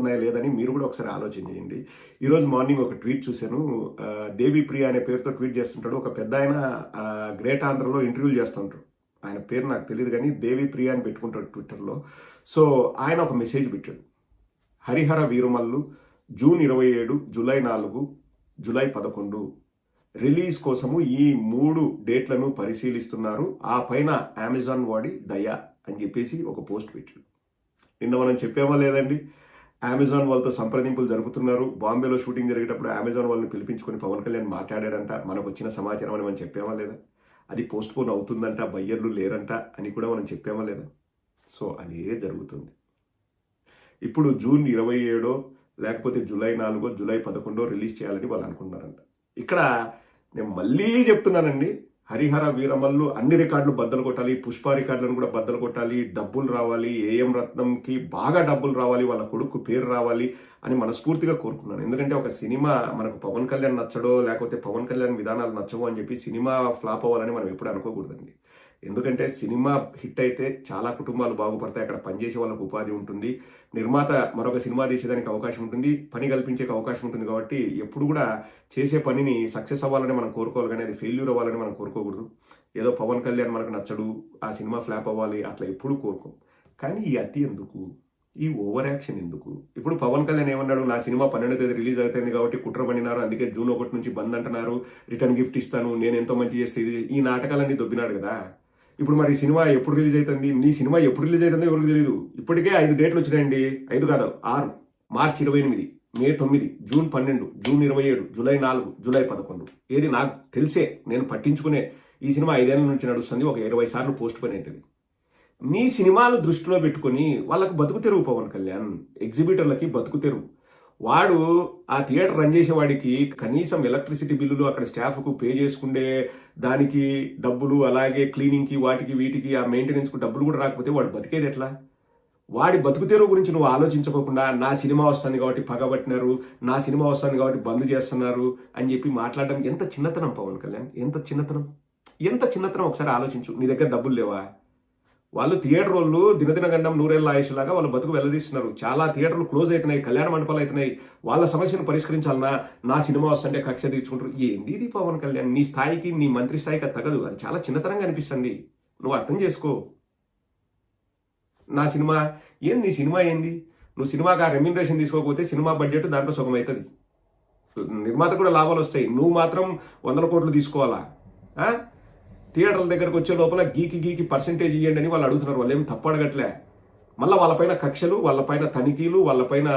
ఉన్నాయా లేదని మీరు కూడా ఒకసారి ఆలోచన చేయండి. ఈరోజు మార్నింగ్ ఒక ట్వీట్ చూశాను. దేవీ ప్రియ అనే పేరుతో ట్వీట్ చేస్తుంటాడు. ఒక పెద్ద ఆయన గ్రేట్ ఆంధ్రలో ఇంటర్వ్యూలు చేస్తుంటారు ఆయన పేరు నాకు తెలియదు కానీ దేవి ప్రియ అని పెట్టుకుంటాడు ట్విట్టర్లో. సో ఆయన ఒక మెసేజ్ పెట్టాడు. హరిహర వీరమల్లు జూన్ ఇరవై ఏడు జూలై నాలుగు జూలై పదకొండు. రిలీజ్ కోసము ఈ మూడు డేట్లను పరిశీలిస్తున్నారు. ఆ పైన అమెజాన్ వాడి దయ అని చెప్పేసి ఒక పోస్ట్ పెట్టాడు. నిన్న మనం చెప్పామా లేదండి? అమెజాన్ వాళ్ళతో సంప్రదింపులు జరుపుతున్నారు. బాంబేలో షూటింగ్ జరిగేటప్పుడు అమెజాన్ వాళ్ళని పిలిపించుకొని పవన్ కళ్యాణ్ మాట్లాడాడంట. మనకు వచ్చిన సమాచారం అని మనం చెప్పామా లేదా? అది పోస్ట్ పోన్ అవుతుందంట బయ్యర్లు లేరంట అని కూడా మనం చెప్పామా లేదా? సో అదే జరుగుతుంది. ఇప్పుడు జూన్ ఇరవై ఏడో లేకపోతే జూలై నాలుగో జూలై పదకొండో రిలీజ్ చేయాలని వాళ్ళు అనుకుంటున్నారంట. ఇక్కడ నేను మళ్ళీ చెప్తున్నానండి. హరిహర వీరమల్లు అన్ని రికార్డులు బద్దలు కొట్టాలి పుష్ప రికార్డులను కూడా బద్దలు కొట్టాలి డబ్బులు రావాలి ఏఎం రత్నంకి బాగా డబ్బులు రావాలి వాళ్ళ కొడుకు పేరు రావాలి అని మనస్ఫూర్తిగా కోరుకున్నాను ఎందుకంటే ఒక సినిమా మనకు పవన్ కళ్యాణ్ నచ్చడో లేకపోతే పవన్ కళ్యాణ్ విధానాలు నచ్చవో అని చెప్పి సినిమా ఫ్లాప్ అవ్వాలని మనం ఎప్పుడు అనుకోకూడదండి. ఎందుకంటే సినిమా హిట్ అయితే చాలా కుటుంబాలు బాగుపడతాయి. అక్కడ పనిచేసే వాళ్ళకు ఉపాధి ఉంటుంది. నిర్మాత మరొక సినిమా తీసేదానికి అవకాశం ఉంటుంది. పని కల్పించే అవకాశం ఉంటుంది కాబట్టి ఎప్పుడు కూడా చేసే పనిని సక్సెస్ అవ్వాలని మనం కోరుకోవాలి కానీ అది ఫెయిల్యూర్ అవ్వాలని మనం కోరుకోకూడదు. ఏదో పవన్ కళ్యాణ్ మనకు నచ్చడు ఆ సినిమా ఫ్లాప్ అవ్వాలి అట్లా ఎప్పుడు కోరుకోం. కానీ ఈ అతి ఎందుకు? ఈ ఓవర్ యాక్షన్ ఎందుకు? ఇప్పుడు పవన్ కళ్యాణ్ ఏమన్నాడు? నా సినిమా పన్నెండో తేదీ రిలీజ్ అవుతుంది కాబట్టి కుట్ర పడినారు. అందుకే జూన్ ఒకటి నుంచి బంద్ అంటున్నారు. రిటర్న్ గిఫ్ట్ ఇస్తాను. నేను ఎంతో మంచి చేస్తే ఈ నాటకాలన్నీ దొబ్బినాడు కదా. ఇప్పుడు మరి సినిమా ఎప్పుడు రిలీజ్ అవుతుంది? నీ సినిమా ఎప్పుడు రిలీజ్ అవుతుందో ఎవరికి తెలియదు ఇప్పటికే ఐదు డేట్లు వచ్చినాయండి. ఐదు కాదు ఆరు. మార్చి ఇరవై ఎనిమిది మే తొమ్మిది జూన్ పన్నెండు జూన్ ఇరవై ఏడు జూలై నాలుగు జూలై పదకొండు. ఏది నాకు తెలిసే నేను పట్టించుకునే ఈ సినిమా ఐదేళ్ళ నుంచి నడుస్తుంది. ఒక ఇరవై సార్లు పోస్ట్ పోయిన ఏంటిది నీ సినిమాలు దృష్టిలో పెట్టుకొని వాళ్ళకు బతుకు తెరువు పవన్ కళ్యాణ్. ఎగ్జిబిటర్లకి బతుకు తెరువు. వాడు ఆ థియేటర్ రన్ చేసేవాడికి కనీసం ఎలక్ట్రిసిటీ బిల్లులు అక్కడ స్టాఫ్కు పే చేసుకుండే దానికి డబ్బులు అలాగే క్లీనింగ్కి వాటికి వీటికి ఆ మెయింటెనెన్స్కు డబ్బులు కూడా రాకపోతే వాడు బతికేది ఎట్లా? వాడి బతుకు గురించి నువ్వు ఆలోచించకోకుండా నా సినిమా వస్తుంది కాబట్టి పగబట్టినారు నా సినిమా వస్తుంది కాబట్టి బంద్ చేస్తున్నారు అని చెప్పి మాట్లాడడం ఎంత చిన్నతనం పవన్ కళ్యాణ్? ఎంత చిన్నతనం? ఎంత చిన్నతనం? ఒకసారి ఆలోచించు. నీ దగ్గర డబ్బులు లేవా? వాళ్ళు థియేటర్ వాళ్ళు దినదిన గండం నూరేళ్ళ ఆయుష్లాగా వాళ్ళు బతుకు వెళ్ళదీస్తున్నారు చాలా థియేటర్లు క్లోజ్ అవుతున్నాయి కళ్యాణ మండపాలు అవుతున్నాయి. వాళ్ళ సమస్యను పరిష్కరించాలన్నా నా సినిమా వస్తుంటే కక్ష తీర్చుకుంటారు. ఏంది ఇది పవన్ కళ్యాణ్? నీ స్థాయికి నీ మంత్రి స్థాయికి అది తగదు. అది చాలా చిన్నతనంగా అనిపిస్తుంది. నువ్వు అర్థం చేసుకో. నా సినిమా ఏం నీ సినిమా ఏంది? నువ్వు సినిమాకి ఆ రెమ్యూనరేషన్ తీసుకోకపోతే సినిమా బడ్జెట్ దాంట్లో సుఖం అవుతుంది. నిర్మాత కూడా లాభాలు వస్తాయి. నువ్వు మాత్రం వందల కోట్లు తీసుకోవాలా? థియేటర్ల దగ్గరకు వచ్చే లోపల గీకి గీకి పర్సంటేజ్ ఇవ్వండి అని వాళ్ళు అడుగుతున్నారు. వాళ్ళు ఏం తప్పు అడగట్లే. మళ్ళీ వాళ్ళపైన కక్షలు వాళ్ళపైన తనిఖీలు వాళ్ళపైన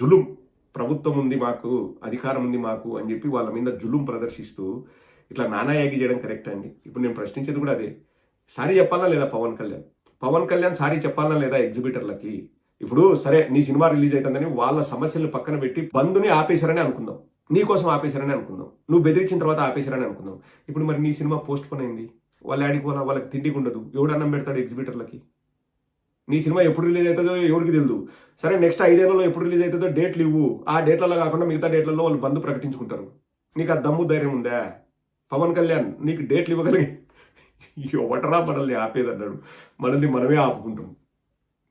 జులుం. ప్రభుత్వం ఉంది మాకు అధికారం ఉంది మాకు అని చెప్పి వాళ్ళ మీద జులుం ప్రదర్శిస్తూ ఇట్లా నానాయాగి చేయడం కరెక్ట్ అండి. ఇప్పుడు నేను ప్రశ్నించేది కూడా అదే. సారీ చెప్పాలా లేదా పవన్ కళ్యాణ్? పవన్ కళ్యాణ్ సారీ చెప్పాలా లేదా ఎగ్జిబిటర్లకి? ఇప్పుడు సరే నీ సినిమా రిలీజ్ అవుతుందని వాళ్ళ సమస్యలను పక్కన పెట్టి బంధుని ఆపేశారని అనుకుందాం. నీ కోసం ఆపేశారని అనుకుందాం. నువ్వు బెదిరించిన తర్వాత ఆపేశారని అనుకుందాం. ఇప్పుడు మరి నీ సినిమా పోస్ట్ పోన్ అయింది. వాళ్ళు ఆడికి పోలా వాళ్ళకి తిండికి ఉండదు. ఎవడు అన్నం పెడతాడు ఎగ్జిబిటర్లకి నీ సినిమా ఎప్పుడు రిలీజ్ అవుతుందో ఎవరికి తెలియదు సరే నెక్స్ట్ ఐదేళ్ళలో ఎప్పుడు రిలీజ్ అవుతుందో డేట్లు ఇవ్వు. ఆ డేట్లలో కాకుండా మిగతా డేట్లలో వాళ్ళు బంద్ ప్రకటించుకుంటారు. నీకు ఆ దమ్ము ధైర్యం ఉందా? పవన్ కళ్యాణ్ నీకు డేట్లు ఇవ్వగలిగి ఎవటరా మనల్ని ఆపేదన్నాడు. మనల్ని మనమే ఆపుకుంటాం.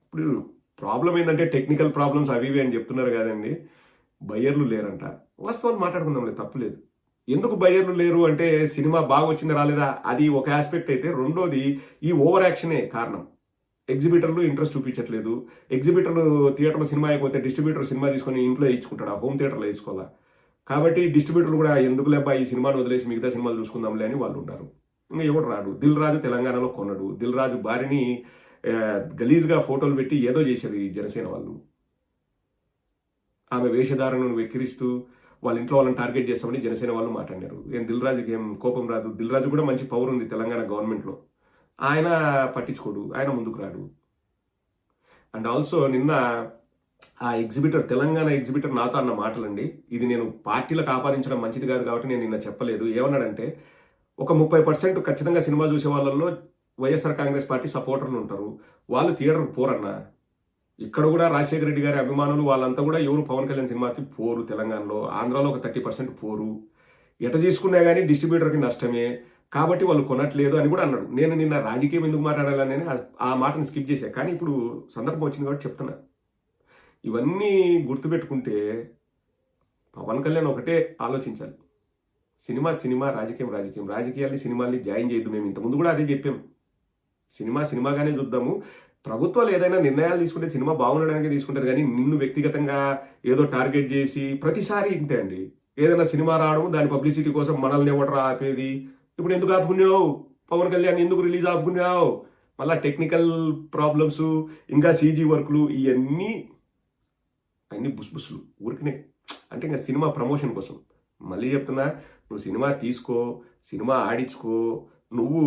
ఇప్పుడు ప్రాబ్లం ఏంటంటే టెక్నికల్ ప్రాబ్లమ్స్ అవి ఇవి అని చెప్తున్నారు కదండి. బయ్యర్లు లేరంట. వాస్తవాలు మాట్లాడుకుందాంలే తప్పులేదు ఎందుకు బయ్యర్లు లేరు అంటే సినిమా బాగా వచ్చిందా రాలేదా? అది ఒక ఆస్పెక్ట్ అయితే. రెండోది ఈ ఓవర్ యాక్షనే కారణం. ఎగ్జిబిటర్లు ఇంట్రెస్ట్ చూపించట్లేదు. ఎగ్జిబిటర్లు థియేటర్లో సినిమా అయిపోతే డిస్ట్రిబ్యూటర్ సినిమా తీసుకొని ఇంట్లో ఇచ్చుకుంటాడు ఆ హోమ్ థియేటర్లో వేసుకోవాలా కాబట్టి డిస్ట్రిబ్యూటర్లు కూడా ఎందుకు లేబ్బా ఈ సినిమాను వదిలేసి మిగతా సినిమాలు చూసుకుందాంలే అని వాళ్ళు ఉంటారు ఇంకా ఎవడు రాడు? దిల్ రాజు తెలంగాణలో కొన్నాడు. దిల్ రాజు భార్యని గలీజ్గా ఫోటోలు పెట్టి ఏదో చేశారు ఈ జనసేన వాళ్ళు. ఆమె వేషధారణను వెక్కిరిస్తూ వాళ్ళ ఇంట్లో వాళ్ళని టార్గెట్ చేస్తామని జనసేన వాళ్ళు మాట్లాడారు ఏం దిల్ రాజుకి ఏం కోపం రాదు. దిల్ రాజు కూడా మంచి పవర్ ఉంది తెలంగాణ గవర్నమెంట్లో. ఆయన పట్టించుకోడు. ఆయన ముందుకు రాడు. అండ్ ఆల్సో నిన్న ఆ ఎగ్జిబిటర్ తెలంగాణ ఎగ్జిబిటర్ నాతో అన్న మాటలండి. ఇది నేను పార్టీలకు ఆపాదించడం మంచిది కాదు కాబట్టి నేను నిన్న చెప్పలేదు. ఏమన్నాడంటే ఒక ముప్పై పర్సెంట్ ఖచ్చితంగా సినిమా చూసే వాళ్ళల్లో వైఎస్ఆర్ కాంగ్రెస్ పార్టీ సపోర్టర్లు ఉంటారు. వాళ్ళు థియేటర్కి పోరన్నా ఇక్కడ కూడా రాజశేఖర రెడ్డి గారి అభిమానులు వాళ్ళంతా కూడా ఎవరు పవన్ కళ్యాణ్ సినిమాకి పోరు తెలంగాణలో. ఆంధ్రాలో ఒక థర్టీ పర్సెంట్ పోరు. ఎట తీసుకున్నా కానీ డిస్ట్రిబ్యూటర్కి నష్టమే. కాబట్టి వాళ్ళు కొనట్లేదు అని కూడా అన్నాడు నేను నిన్న రాజకీయం ఎందుకు మాట్లాడాలని ఆ- ఆ మాటను స్కిప్ చేశా. కానీ ఇప్పుడు సందర్భం వచ్చింది కాబట్టి చెప్తున్నా. ఇవన్నీ గుర్తుపెట్టుకుంటే పవన్ కళ్యాణ్ ఒకటే ఆలోచించాలి. సినిమా సినిమా రాజకీయం రాజకీయం. రాజకీయాల్ని సినిమాల్ని జాయిన్ చేయద్దు మేము. ఇంతకుముందు కూడా అదే చెప్పాము సినిమా సినిమాగానే చూద్దాము. ప్రభుత్వాలు ఏదైనా నిర్ణయాలు తీసుకుంటే సినిమా బాగుండడానికి తీసుకుంటుంది కానీ నిన్ను వ్యక్తిగతంగా ఏదో టార్గెట్ చేసి ప్రతిసారి ఇంతే అండి. ఏదైనా సినిమా రావడం దాని పబ్లిసిటీ కోసం మనల్ని ఎవడరా ఆపేది? ఇప్పుడు ఎందుకు ఆపుకున్నావు? పవన్ కళ్యాణ్ ఎందుకు రిలీజ్ ఆపుకున్నావు? మళ్ళా టెక్నికల్ ప్రాబ్లమ్స్ ఇంకా సీజీ వర్క్లు ఇవన్నీ అన్ని బుస్బుస్లు ఊరికనే. అంటే ఇంకా సినిమా ప్రమోషన్ కోసం. మళ్ళీ చెప్తున్నా నువ్వు సినిమా తీసుకో సినిమా ఆడించుకో నువ్వు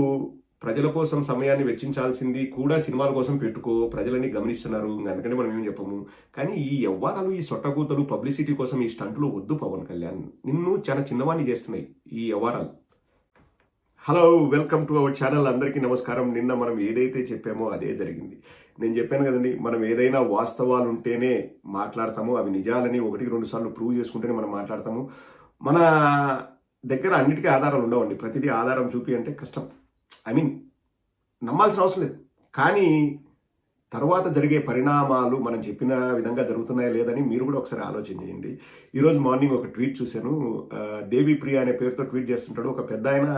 ప్రజల కోసం సమయాన్ని వెచ్చించాల్సింది కూడా సినిమాల కోసం పెట్టుకో ప్రజలని గమనిస్తున్నారు అందుకని మనం ఏం చెప్పము. కానీ ఈ వ్యవహారాలు ఈ సొట్టకూతలు పబ్లిసిటీ కోసం ఈ స్టంట్లు వద్దు పవన్ కళ్యాణ్. నిన్ను చాలా చిన్నవాణ్ణి చేస్తున్నాయి ఈ వ్యవహారాలు hello welcome to our channel. అందరికీ నమస్కారం. నిన్న మనం ఏదైతే చెప్పామో అదే జరిగింది. నేను చెప్పాను కదండి మనం ఏదైనా వాస్తవాలు ఉంటేనే మాట్లాడతాము. అవి నిజాలని ఒకటికి రెండు సార్లు ప్రూవ్ చేసుకుంటేనే మనం మాట్లాడతాము. మన దగ్గర అన్నిటికీ ఆధారాలు ఉండవండి. ప్రతిదీ ఆధారం చూపి అంటే కష్టం. ఐ మీన్ నమ్మాల్సిన అవసరం లేదు. కానీ తర్వాత జరిగే పరిణామాలు మనం చెప్పిన విధంగా జరుగుతున్నాయా లేదని మీరు కూడా ఒకసారి ఆలోచన చేయండి. ఈరోజు మార్నింగ్ ఒక ట్వీట్ చూశాను. దేవిప్రియ అనే పేరుతో ట్వీట్ చేస్తుంటాడు. ఒక పెద్ద ఆయన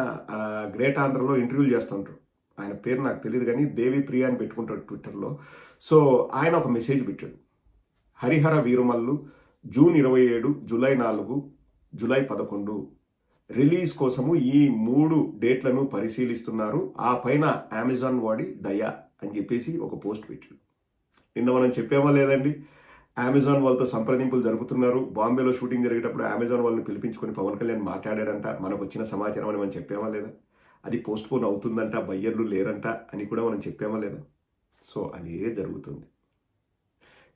గ్రేట్ ఆంధ్రలో ఇంటర్వ్యూలు చేస్తుంటారు ఆయన పేరు నాకు తెలియదు కానీ దేవిప్రియ అని పెట్టుకుంటాడు ట్విట్టర్లో. సో ఆయన ఒక మెసేజ్ పెట్టాడు. హరిహర వీరమల్లు జూన్ ఇరవై ఏడు జూలై నాలుగు జూలై పదకొండు రిలీజ్ కోసము ఈ మూడు డేట్లను పరిశీలిస్తున్నారు. ఆ పైన అమెజాన్ వాడి దయ అని చెప్పేసి ఒక పోస్ట్ పెట్టాడు. నిన్న మనం చెప్పామా లేదండి? అమెజాన్ వాళ్ళతో సంప్రదింపులు జరుపుతున్నారు. బాంబేలో షూటింగ్ జరిగేటప్పుడు అమెజాన్ వాళ్ళని పిలిపించుకొని పవన్ కళ్యాణ్ మాట్లాడాడంట. మనకు వచ్చిన సమాచారం అని మనం చెప్పామా లేదా? అది పోస్ట్ పోన్ అవుతుందంట బయ్యర్లు లేరంట అని కూడా మనం చెప్పామా లేదా? సో అదే జరుగుతుంది.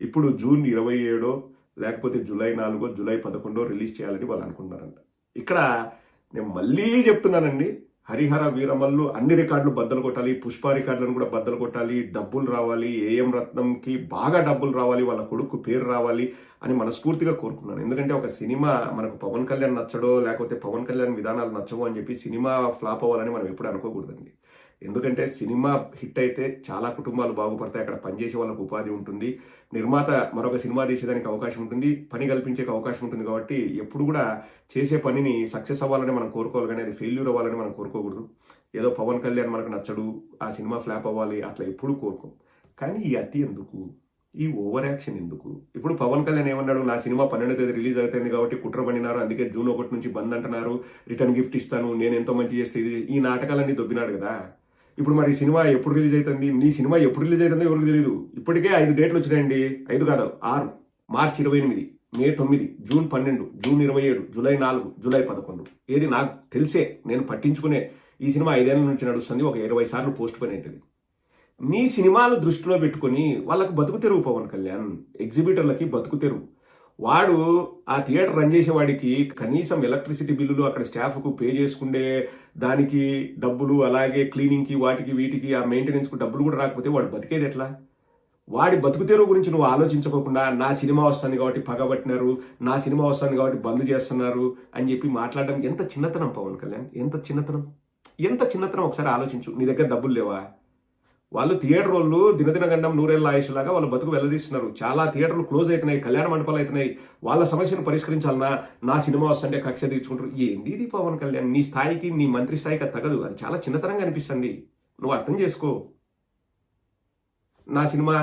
ఇప్పుడు జూన్ ఇరవై ఏడో లేకపోతే జూలై నాలుగో జూలై పదకొండో రిలీజ్ చేయాలని వాళ్ళు అనుకున్నారంట ఇక్కడ నేను మళ్ళీ చెప్తున్నానండి హరిహర వీరమల్లు అన్ని రికార్డులు బద్దలు కొట్టాలి పుష్ప రికార్డులను కూడా బద్దలు కొట్టాలి డబ్బులు రావాలి ఏఎం రత్నంకి బాగా డబ్బులు రావాలి వాళ్ళ కొడుకు పేరు రావాలి అని మనస్ఫూర్తిగా కోరుకున్నాను ఎందుకంటే ఒక సినిమా మనకు పవన్ కళ్యాణ్ నచ్చడో లేకపోతే పవన్ కళ్యాణ్ విధానాలు నచ్చవో అని చెప్పి సినిమా ఫ్లాప్ అవ్వాలని మనం ఎప్పుడు అనుకోకూడదండి. ఎందుకంటే సినిమా హిట్ అయితే చాలా కుటుంబాలు బాగుపడతాయి. అక్కడ పనిచేసే వాళ్ళకు ఉపాధి ఉంటుంది. నిర్మాత మరొక సినిమా తీసేదానికి అవకాశం ఉంటుంది. పని కల్పించే అవకాశం ఉంటుంది కాబట్టి ఎప్పుడు కూడా చేసే పనిని సక్సెస్ అవ్వాలని మనం కోరుకోవాలి కానీ అది ఫెయిల్యూర్ అవ్వాలని మనం కోరుకోకూడదు. ఏదో పవన్ కళ్యాణ్ మనకు నచ్చడు ఆ సినిమా ఫ్లాప్ అవ్వాలి అట్లా ఎప్పుడు కోరుకోం. కానీ ఈ అతి ఎందుకు? ఈ ఓవర్ యాక్షన్ ఎందుకు? ఇప్పుడు పవన్ కళ్యాణ్ ఏమన్నాడు? నా సినిమా పన్నెండో తేదీ రిలీజ్ అవుతుంది కాబట్టి కుట్ర పడినారు. అందుకే జూన్ ఒకటి నుంచి బంద్ అంటున్నారు. రిటర్న్ గిఫ్ట్ ఇస్తాను. నేను ఎంతో మంచి చేస్తే ఈ నాటకాలన్నీ దొబ్బినాడు కదా. ఇప్పుడు మరి సినిమా ఎప్పుడు రిలీజ్ అవుతుంది? నీ సినిమా ఎప్పుడు రిలీజ్ అవుతుందో ఎవరికి తెలియదు ఇప్పటికే ఐదు డేట్లు వచ్చినాయండి. ఐదు కాదు ఆరు. మార్చి ఇరవై ఎనిమిది మే తొమ్మిది జూన్ పన్నెండు జూన్ ఇరవై ఏడు జూలై నాలుగు జూలై పదకొండు. ఏది నాకు తెలిసే నేను పట్టించుకునే ఈ సినిమా ఐదేళ్ళ నుంచి నడుస్తుంది. ఒక ఇరవై సార్లు పోస్ట్ పోయిన ఏంటిది మీ సినిమాలు దృష్టిలో పెట్టుకొని వాళ్ళకు బతుకు తెరువు పవన్ కళ్యాణ్. ఎగ్జిబిటర్లకి బతుకు తెరువు. వాడు ఆ థియేటర్ రన్ చేసేవాడికి కనీసం ఎలక్ట్రిసిటీ బిల్లులు అక్కడ స్టాఫ్కు పే చేసుకుండే దానికి డబ్బులు అలాగే క్లీనింగ్కి వాటికి వీటికి ఆ మెయింటెనెన్స్కు డబ్బులు కూడా రాకపోతే వాడు బతికేది ఎట్లా? వాడి బతుకు గురించి నువ్వు ఆలోచించకోకుండా నా సినిమా వస్తుంది కాబట్టి పగబట్టినారు నా సినిమా వస్తుంది కాబట్టి బంద్ చేస్తున్నారు అని చెప్పి మాట్లాడడం ఎంత చిన్నతనం పవన్ కళ్యాణ్? ఎంత చిన్నతనం? ఎంత చిన్నతనం? ఒకసారి ఆలోచించు. నీ దగ్గర డబ్బులు లేవా? వాళ్ళు థియేటర్ వాళ్ళు దినదిన గండం నూరేళ్ళ ఆయుష్లాగా వాళ్ళు బతుకు వెళ్ళదీస్తున్నారు చాలా థియేటర్లు క్లోజ్ అవుతున్నాయి కళ్యాణ మండపాలు అవుతున్నాయి వాళ్ళ సమస్యను పరిష్కరించాలన్నా నా సినిమా వస్తుంటే కక్ష తీర్చుకుంటారు. ఏంది ఇది పవన్ కళ్యాణ్? నీ స్థాయికి నీ మంత్రి స్థాయికి అది తగదు అది చాలా చిన్నతనంగా అనిపిస్తుంది. నువ్వు అర్థం చేసుకో. నా సినిమా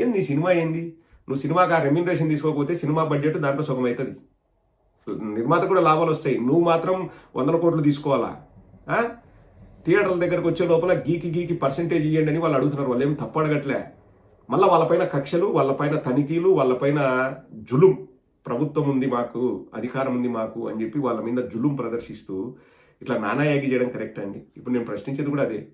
ఏం నీ సినిమా ఏంది? నువ్వు సినిమాకి ఆ రెమ్యూనరేషన్ తీసుకోకపోతే సినిమా బడ్జెట్ దాంట్లో సుఖం అవుతుంది నిర్మాత కూడా లాభాలు వస్తాయి. నువ్వు మాత్రం వందల కోట్లు తీసుకోవాలా? థియేటర్ల దగ్గరకు వచ్చే లోపల గీకి గీకి పర్సంటేజ్ ఇవ్వండి అని వాళ్ళు అడుగుతున్నారు. వాళ్ళు ఏం తప్పు అడగట్లే. మళ్ళీ వాళ్ళపైన కక్షలు వాళ్ళపైన తనిఖీలు వాళ్ళపైన జులుం. ప్రభుత్వం ఉంది మాకు అధికారం ఉంది మాకు అని చెప్పి వాళ్ళ మీద జులుం ప్రదర్శిస్తూ ఇట్లా నానాయాగి చేయడం కరెక్ట్ అండి. ఇప్పుడు నేను ప్రశ్నించేది కూడా అదే.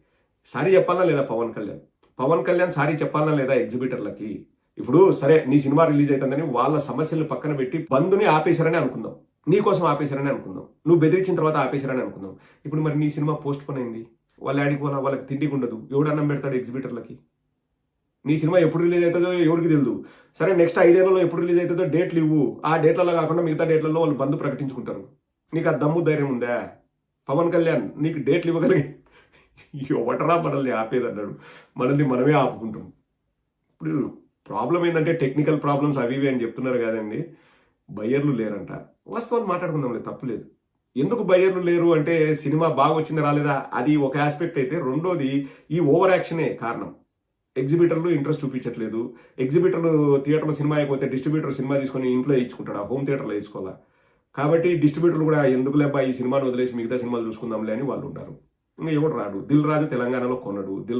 సారీ చెప్పాలా లేదా పవన్ కళ్యాణ్? పవన్ కళ్యాణ్ సారీ చెప్పాలా లేదా ఎగ్జిబిటర్లకి? ఇప్పుడు సరే నీ సినిమా రిలీజ్ అవుతుందని వాళ్ళ సమస్యలు పక్కన పెట్టి బంధుని ఆపేశారని అనుకుందాం. నీ కోసం ఆపేశారని అనుకుందాం. నువ్వు బెదిరించిన తర్వాత ఆపేశారని అనుకుందాం. ఇప్పుడు మరి నీ సినిమా పోస్ట్ పోన్ అయింది. వాళ్ళ ఆడికి పోలా వాళ్ళకి తిండికి ఉండదు ఎవడు అన్నం పెడతాడు ఎగ్జిబిటర్లకి నీ సినిమా ఎప్పుడు రిలీజ్ అవుతుందో ఎవరికి తెలియదు సరే నెక్స్ట్ ఐదేళ్ళలో ఎప్పుడు రిలీజ్ అవుతుందో డేట్లు ఇవ్వు. ఆ డేట్లలో కాకుండా మిగతా డేట్లలో వాళ్ళు బంధు ప్రకటించుకుంటారు. నీకు ఆ దమ్ము ధైర్యం ఉందా? పవన్ కళ్యాణ్ నీకు డేట్లు ఇవ్వగలిగి ఎవటరా మనల్ని ఆపేదన్నాడు? మనల్ని మనమే ఆపుకుంటాం. ఇప్పుడు ప్రాబ్లం ఏంటంటే టెక్నికల్ ప్రాబ్లమ్స్ అవి ఇవి అని చెప్తున్నారు కదండి. బయ్యర్లు లేరంట. వాస్తవాలు మాట్లాడుకుందాంలే తప్పులేదు. ఎందుకు బయ్యర్లు లేరు అంటే సినిమా బాగా వచ్చింది రాలేదా? అది ఒక ఆస్పెక్ట్ అయితే. రెండోది ఈ ఓవర్ యాక్షనే కారణం. ఎగ్జిబిటర్లు ఇంట్రెస్ట్ చూపించట్లేదు. ఎగ్జిబిటర్లు థియేటర్లో సినిమా అయిపోతే డిస్ట్రిబ్యూటర్ సినిమా తీసుకొని ఇంట్లో ఇచ్చుకుంటాడు? హోమ్ థియేటర్లో వేసుకోవాలా కాబట్టి డిస్ట్రిబ్యూటర్లు కూడా ఎందుకు లేబ్బా ఈ సినిమాను వదిలేసి మిగతా సినిమాలు చూసుకుందాంలే అని వాళ్ళు ఉంటారు ఇంకా ఎవడు రాడు? దిల్ రాజు తెలంగాణలో కొనడు దిల్ రాజు